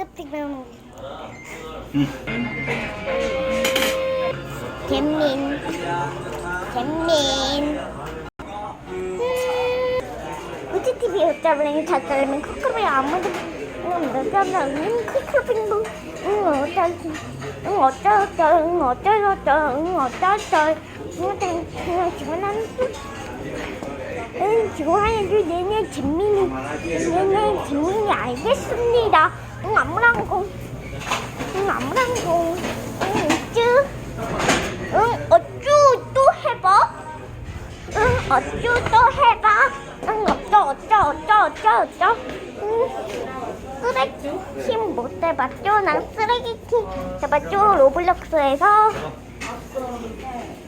어차피 배우는 잼민 잼민 우지 TV 어쩌면 잘 따르면 코코로 아무도 응 어쩌나 응 코코로 응 어쩌지 응 어쩌다 응 어쩌다 응 어쩌다 응 그냥 지원하는 응 좋아요 내내 잼민이 내내 잼민이 알겠습니다 응 아무랑고 응 아무랑고 응 우쭈 응 어쭈 또 해봐? 응 어쭈 또 해봐? 응 어쩌 어쩌 어쩌 어쩌 어쩌? 응. 쓰레기 팀못 해봤죠? 난 쓰레기 팀 해봤죠? 로블록스에서?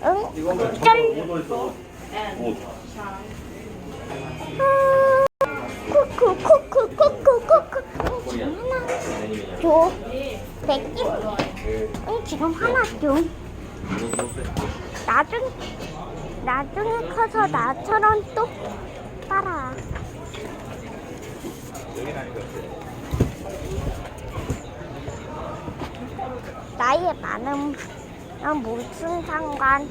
응? 어쩔? 쿠 줘 백기 응 지금 하나 줘 나중 나중에 커서 나처럼 또 따라 많음 난 무슨 상관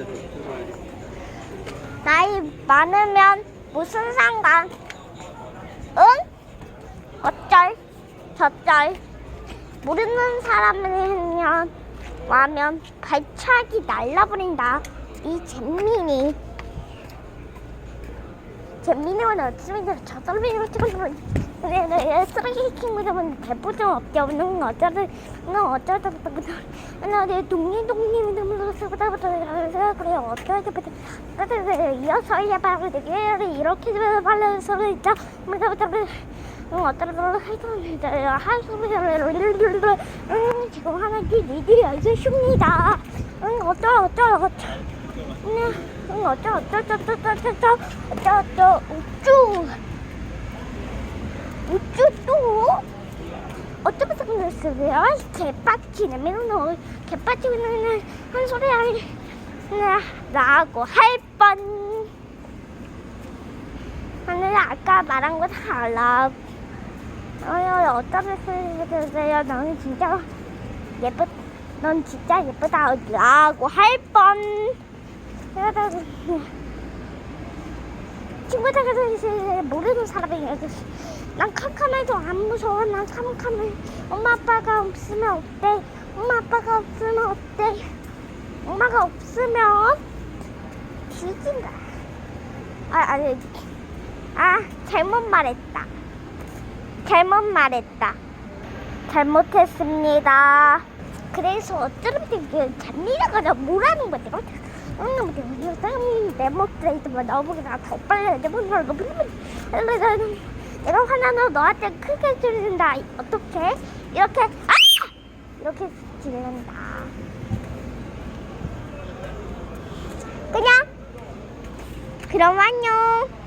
나이 많으면 무슨 상관? 응? 어쩔? 저쩔? 모르는 사람이면 와면 발차기 날라버린다. 이 잼민이. 잼민이는 어쩌면 찍어주면 내가 쓰레기 킹보다는 대포좀 없게 없는 어쩌다 나 어쩌다 나내 동네 동네 들면서 그래 어쩌다 그래 이어서 해봐도 되게 이렇게 발라서 소리를 응 지금 하나씩 니들이 알겠습니다. 응 어쩌 어쩌 어쩌. 응 어쩌 어쩌 어쩌 어쩌 어쩌 어쩌 어쩌 우쭈. 우쭈 또? 어쩌면서 그랬어요? 개빡치네. 맨날 너 개빡치는 한 소리 하니 라고 할 뻔. 하늘 아까 말한 거다 알아 어쩌면서 그랬어요. 너는 진짜 예쁘 넌 진짜 예쁘다 라고 할 뻔. 친구들한테 모르는 사람이 난 캄캄해도 안 무서워. 난 캄캄해. 엄마 아빠가 없으면 어때? 엄마 아빠가 없으면 어때? 엄마가 없으면 뒤진다. 아 아니 아 잘못 말했다 잘못 말했다. 잘못했습니다. 그래서 어쩌면 잔미라가 나 뭐라는 거지? 응, 내 목소리도 너보다 더 빨리 내 목소리가 너무 나는 내가 화나면 너한테 크게 지른다. 어떻게 이렇게 아! 이렇게 지른다. 그냥 그럼 안녕